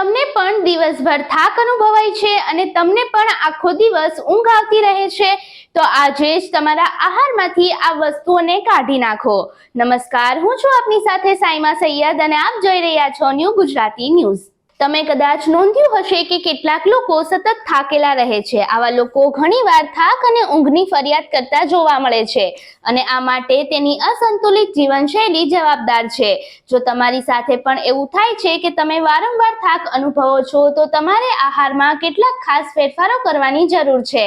તમને પણ દિવસભર થાક અનુભવાય છે અને તમને પણ આખો દિવસ ઊંઘ આવતી રહે છે, તો આજે જ તમારા આહારમાંથી આ વસ્તુઓને કાઢી નાખો. નમસ્કાર, હું છું આપની સાથે સાઈમા સૈયદ અને આપ જોઈ રહ્યા છો ન્યૂ ગુજરાતી ન્યૂઝ. તમે કદાચ નોંધ્યું હશે કે કેટલાક લોકો સતત થાકેલા રહે છે. આવા લોકો ઘણીવાર થાક અને ઊંઘની ફરિયાદ કરતા જોવા મળે છે અને આ માટે તેની અસંતુલિત જીવનશૈલી જવાબદાર છે. જો તમારી સાથે પણ એવું થાય છે કે તમે વારંવાર થાક અનુભવો છો, તો તમારે આહારમાં કેટલાક ખાસ ફેરફારો કરવાની જરૂર છે.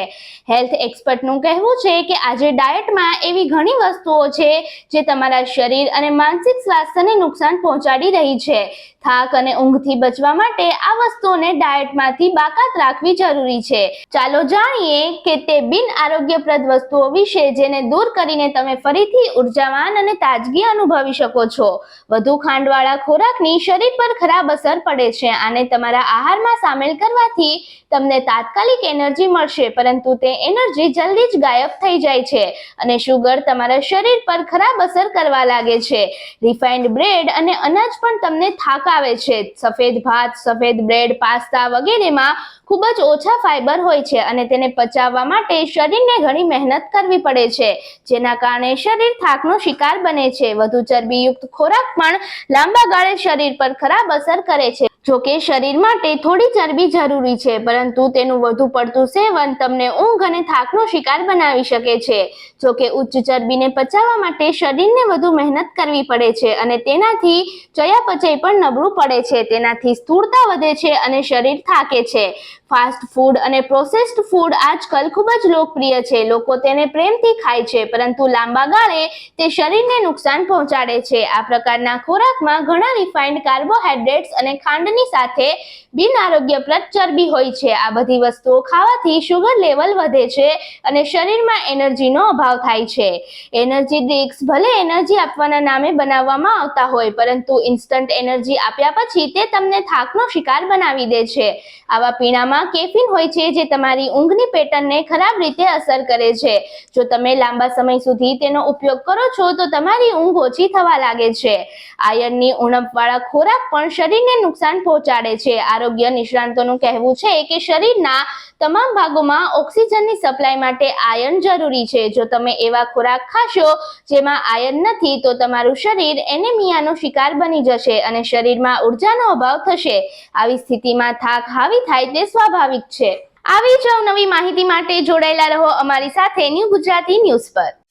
હેલ્થ એક્સપર્ટનું કહેવું છે કે આજે ડાયટમાં એવી ઘણી વસ્તુઓ છે જે તમારા શરીર અને માનસિક સ્વાસ્થ્યને નુકસાન પહોંચાડી રહી છે. થાક અને ઊંઘથી બચવા માટે આ વસ્તુઓને ડાયટમાંથી બાકાત રાખવી જરૂરી છે. ચાલો જાણીએ કે તે બિન આરોગ્યપ્રદ વસ્તુઓ વિશે જેને દૂર કરીને તમે ફરીથી ઉર્જાવાન અને તાજગી અનુભવી શકો છો. વધુ ખાંડવાળા ખોરાકની શરીર પર ખરાબ અસર પડે છે આને તમારા આહારમાં સામેલ કરવાથી તમને તાત્કાલિક એનર્જી મળશે, પરંતુ તે એનર્જી જલ્દી જ ગાયબ થઈ જાય છે અને શુગર તમારા શરીર પર ખરાબ અસર કરવા લાગે છે. રિફાઇન્ડ બ્રેડ અને અનાજ પણ તમને થાક આવે છે. સફેદ ભાત સફેદ બ્રેડ, પાસ્તા વગેરેમાં ખૂબ જ ઓછા ફાઇબર હોય છે અને તેને પચાવવા માટે શરીરને ઘણી મહેનત કરવી પડે છે. જેના કારણે શરીર થાકનો શિકાર બને છે. વધુ ચરબીયુક્ત ખોરાક પણ લાંબા ગાળે શરીર પર ખરાબ અસર કરે છે. જોકે શરીર માટે થોડી ચરબી જરૂરી છે, પરંતુ તેનું વધુ પડતું સેવન તમને ઊંઘ અને થાકનો શિકાર બનાવી શકે છે. જોકે ઉચ્ચ ચરબીને પચાવવા માટે શરીરને વધુ મહેનત કરવી પડે છે અને તેનાથી ચયાપચય પણ નબળું પડે છે. તેનાથી સ્થૂળતા વધે છે અને શરીર થાકે છે. ફાસ્ટ ફૂડ અને પ્રોસેસ્ડ ફૂડ આજકાલ ખૂબ જ લોકપ્રિય છે. લોકો તેને પ્રેમથી ખાય છે, પરંતુ લાંબા ગાળે તે શરીરને નુકસાન પહોંચાડે છે. આ પ્રકારના ખોરાકમાં ઘણા રિફાઇન્ડ કાર્બોહાઈડ્રેટ્સ અને ખાંડની સાથે બિન ચરબી હોય છે. આ બધી વસ્તુઓ ખાવાથી શુગર લેવલ વધે છે અને શરીરમાં એનર્જીનો અભાવ થાય છે. એનર્જી ડ્રિંક્સ ભલે એનર્જી આપવાના નામે બનાવવામાં આવતા હોય, પરંતુ ઇન્સ્ટન્ટ એનર્જી આપ્યા પછી તે તમને થાકનો શિકાર બનાવી દે છે. આવા પીણામાં કેફીન હોય છે જે તમારી ઊંઘની પેટર્નને ખરાબ રીતે અસર કરે છે. જો તમે લાંબા સમય સુધી તેનો ઉપયોગ કરો છો, તો તમારી ઊંઘ ઓછી થવા લાગે છે. આયર્નની ઉણપવાળા ખોરાક પણ શરીરને નુકસાન પહોંચાડે છે. આરોગ્ય નિષ્ણાંતોનું કહેવું છે કે શરીરના તમામ ભાગોમાં ઓક્સિજનની સપ્લાય માટે આયર્ન જરૂરી છે. જો તમે એવા ખોરાક ખાશો જેમાં આયર્ન નથી, તો તમારું શરીર એનેમિયાનો શિકાર બની જશે અને શરીરમાં ઉર્જાનો અભાવ થશે. આવી સ્થિતિમાં થાક હાવી થાય તે સ્વાભાવિક છે. આવી જ નવી માહિતી માટે જોડાયેલા રહો અમારી સાથે ન્યૂ ગુજરાતી ન્યૂઝ પર.